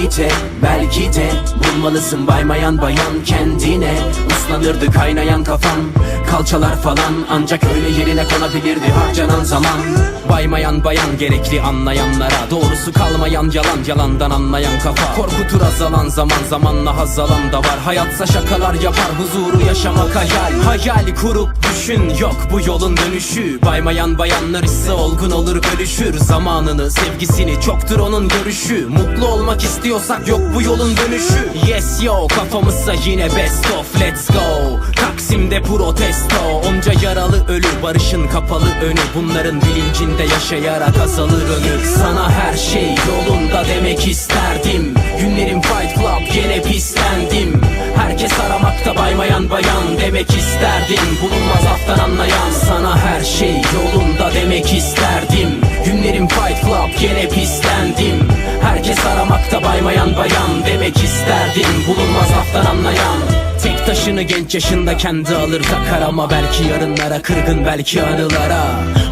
gite belki de Bulmalısın baymayan bayan kendine. Uslanırdı kaynayan kafam Kalçalar falan ancak öyle yerine konabilirdi harcanan zaman. Baymayan bayan gerekli anlayanlara Doğrusu kalmayan yalan yalandan anlayan kafa. Korkutur azalan zaman zamanla hazalan da var. Hayatsa şakalar yapar huzuru yaşamak hayal. Hayal kurup düşün yok bu yolun dönüşü. Baymayan bayanlar ise olgun olur bölüşür. Zamanını sevgisini çoktur onun görüşü. Mutlu olmak istiyorsak yok bu yolun dönüşü. Yes yo kafamızsa yine best of let's go Taksim'de protesto. Onca yaralı ölü barışın kapalı önü. Bunların bilincinde yaşayarak azalır ömür. Sana her şey yolunda demek isterdim. Günlerim Fight Club gene pislendim. Herkes aramakta baymayan bayan demek isterdim. Bulunmaz aftan anlayan sana her şey yolunda demek isterdim. Günlerim Fight Club gene pislendim. Herkes aramakta baymayan bayan demek isterdim. Bulunmaz aftan anlayan Tek taşını genç yaşında kendi alır takar ama belki yarınlara kırgın belki anılara.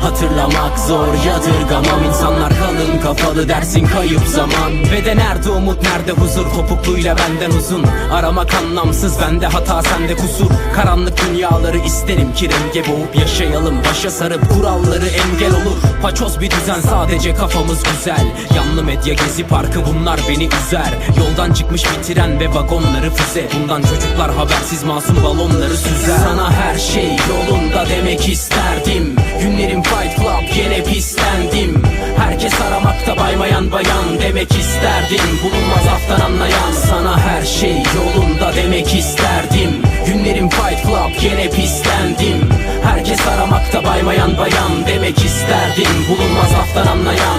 Hatırlamak zor yadırgamam. İnsanlar kalın kafalı dersin kayıp zaman. Ve de nerede umut nerede huzur? Topukluyla benden uzun. Aramak anlamsız bende hata sende kusur. Karanlık dünyaları isterim ki renge boğup yaşayalım. Başa sarıp kuralları engel olur. Paçoz bir düzen sadece kafamız güzel. Yanlı medya gezi parkı bunlar beni üzer. Yoldan çıkmış bir tren ve vagonları füze. Bundan çocuklar habersiz masum balonları süzer. Sana her şey yolunda demek isterdim. Günlerim Fight Club gene pislendim. Herkes aramakta baymayan bayan demek isterdim. Bulunmaz aftan anlayan sana her şey yolunda demek isterdim. Günlerim Fight Club gene pislendim. Herkes aramakta baymayan bayan demek isterdim. Bulunmaz aftan anlayan